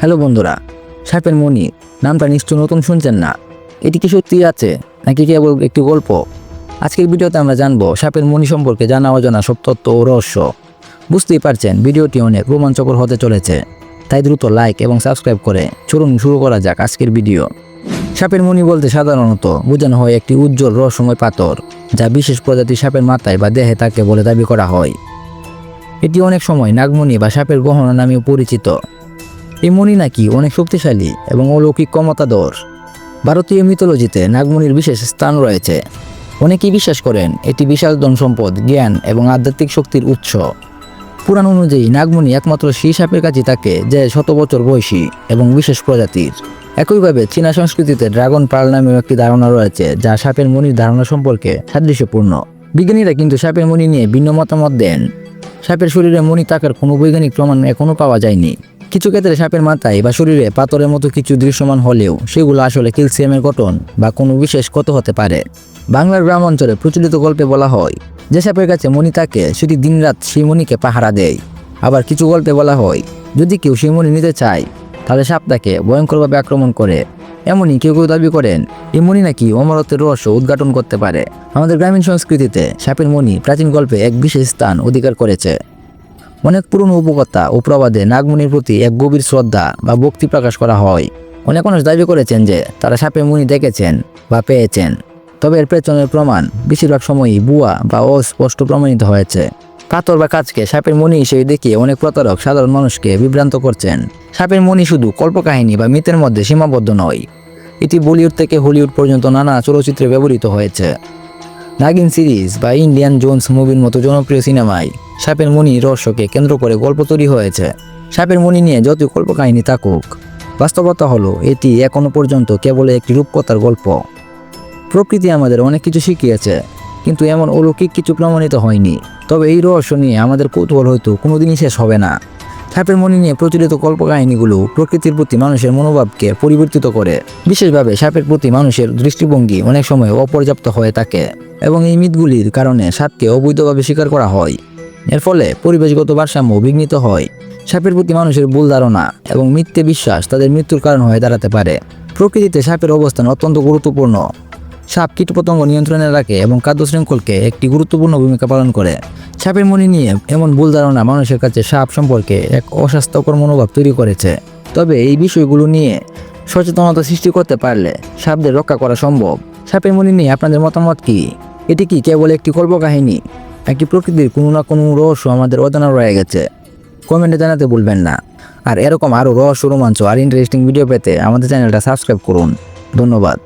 Hello বন্ধুরা সাপের মণি নামটা নিশ্চয় নতুন শুনছেন না? এটি কি সত্যি আছে, নাকি কেবল একটি গল্প? আজকের ভিডিওতে আমরা জানব সাপের মণি সম্পর্কে জানা অজানা সব তত্ত্ব ও রহস্য। বুঝতেই পারছেন, ভিডিওটি অনেক রোমাঞ্চকর হতে চলেছে। তাই দ্রুত লাইক এবং সাবস্ক্রাইব করে চলুন শুরু করা যাক আজকের ভিডিও। সাপের মণি বলতে সাধারণত বোঝানো হয় একটি উজ্জ্বল রহস্যময় পাথর, যা বিশেষ প্রজাতির সাপের মাথায় বা দেহে থাকে বলে দাবি করা হয়। এটি অনেক সময় নাগমণি বা সাপের গহনা নামেও পরিচিত। মণি নাকি অনেক শক্তিশালী এবং অলৌকিক ক্ষমতাধর। ভারতীয় মিথোলজিতে নাগমণির বিশেষ স্থান রয়েছে। অনেকেই বিশ্বাস করেন এটি বিশাল ধন সম্পদ জ্ঞান এবং আধ্যাত্মিক শক্তির উৎস। পুরাণ অনুযায়ী নাগমণি একমাত্র সেই সাপের কাছে থাকে যে শত বছর বয়সী এবং বিশেষ প্রজাতির। একইভাবে চীনা সংস্কৃতিতে ড্রাগন পাল নামেও একটি ধারণা রয়েছে, যা সাপের মণির ধারণা সম্পর্কে সাদৃশ্যপূর্ণ। বিজ্ঞানীরা কিন্তু সাপের মণি নিয়ে ভিন্ন মতামত দেন। সাপের শরীরে মণি থাকার কোনো বৈজ্ঞানিক প্রমাণ এখনও পাওয়া যায়নি। কিছু ক্ষেত্রে সাপের মাথায় বা শরীরে পাথরের মতো কিছু দৃশ্যমান হলেও সেগুলো আসলে ক্যালসিয়ামের গঠন বা কোনো বিশেষ ক্ষত হতে পারে। বাংলার গ্রাম অঞ্চলে প্রচলিত গল্পে বলা হয়, যে সাপের কাছে মণি থাকে, সেটি দিনরাত সেই মণিকে পাহারা দেয়। আবার কিছু গল্পে বলা হয়, যদি কেউ সেই মণি নিতে চায়, তাহলে সাপ তাকে ভয়ঙ্করভাবে আক্রমণ করে। এমনই কেউ কেউ দাবি করেন, এই মণি নাকি অমরত্বের রহস্য উদ্ঘাটন করতে পারে। আমাদের গ্রামীণ সংস্কৃতিতে সাপের মণি প্রাচীন গল্পে এক বিশেষ স্থান অধিকার করেছে। অনেক পুরনো উপকথা ও প্রবাদে নাগমণির প্রতি এক গভীর শ্রদ্ধা বা ভক্তি প্রকাশ করা হয়। অনেক মানুষ দাবি করেছেন যে তারা সাপের মুনি দেখেছেন বা পেয়েছেন। তবে এর পেছনের প্রমাণ বেশিরভাগ সময়ই বুয়া বা অস্পষ্ট প্রমাণিত হয়েছে। পাথর বা কাজকে সাপের মণি হিসেবে দেখিয়ে অনেক প্রতারক সাধারণ মানুষকে বিভ্রান্ত করছেন। সাপের মণি শুধু কল্পকাহিনী বা মিথের মধ্যে সীমাবদ্ধ নয়, এটি বলিউড থেকে হলিউড পর্যন্ত নানা চলচ্চিত্রে ব্যবহৃত হয়েছে। নাগিন সিরিজ বা ইন্ডিয়ান জোনস মুভির মতো জনপ্রিয় সিনেমায় সাপের মণি রহস্যকে কেন্দ্র করে গল্প তৈরি হয়েছে। সাপের মণি নিয়ে যতই কল্পকাহিনী থাকুক, বাস্তবতা হলো এটি এখনও পর্যন্ত কেবল একটি রূপকথার গল্প। প্রকৃতি আমাদের অনেক কিছু শিখিয়েছে, কিন্তু এমন অলৌকিক কিছু প্রমাণিত হয়নি। তবে এই রহস্য নিয়ে আমাদের কৌতূহল হয়তো কোনোদিনই শেষ হবে না। সাপের মণি নিয়ে প্রচলিত কল্পকাহিনীগুলো প্রকৃতির প্রতি মানুষের মনোভাবকে পরিবর্তিত করে। বিশেষভাবে সাপের প্রতি মানুষের দৃষ্টিভঙ্গি অনেক সময় অপর্যাপ্ত হয়ে থাকে এবং এই মিথগুলির কারণে সাপকে অবৈধভাবে স্বীকার করা হয়। এর ফলে পরিবেশগত ভারসাম্য বিঘ্নিত হয়। সাপের প্রতি মানুষের ভুল ধারণা এবং মিথ্যে বিশ্বাস তাদের মৃত্যুর কারণ হয়ে দাঁড়াতে পারে। প্রকৃতিতে সাপের অবস্থান অত্যন্ত গুরুত্বপূর্ণ। সাপ কীটপতঙ্গ নিয়ন্ত্রণে রাখে এবং খাদ্য শৃঙ্খলকে একটি গুরুত্বপূর্ণ ভূমিকা পালন করে। সাপের মণি নিয়ে এমন ভুল ধারণা মানুষের কাছে সাপ সম্পর্কে এক অস্বাস্থ্যকর মনোভাব তৈরি করেছে। তবে এই বিষয়গুলো নিয়ে সচেতনতা সৃষ্টি করতে পারলে সাপদের রক্ষা করা সম্ভব। সাপের মণি নিয়ে আপনাদের মতামত কি? এটি কি কেবল একটি কল্পকাহিনী? নাকি প্রকৃতির কোনো না কোনো রহস্য আমাদের অজানা রয়ে গেছে। কমেন্টে জানাতে ভুলবেন না। আর এরকম আরও রহস্য, রোমাঞ্চ আর ইন্টারেস্টিং ভিডিও পেতে আমাদের চ্যানেলটা সাবস্ক্রাইব করুন। ধন্যবাদ।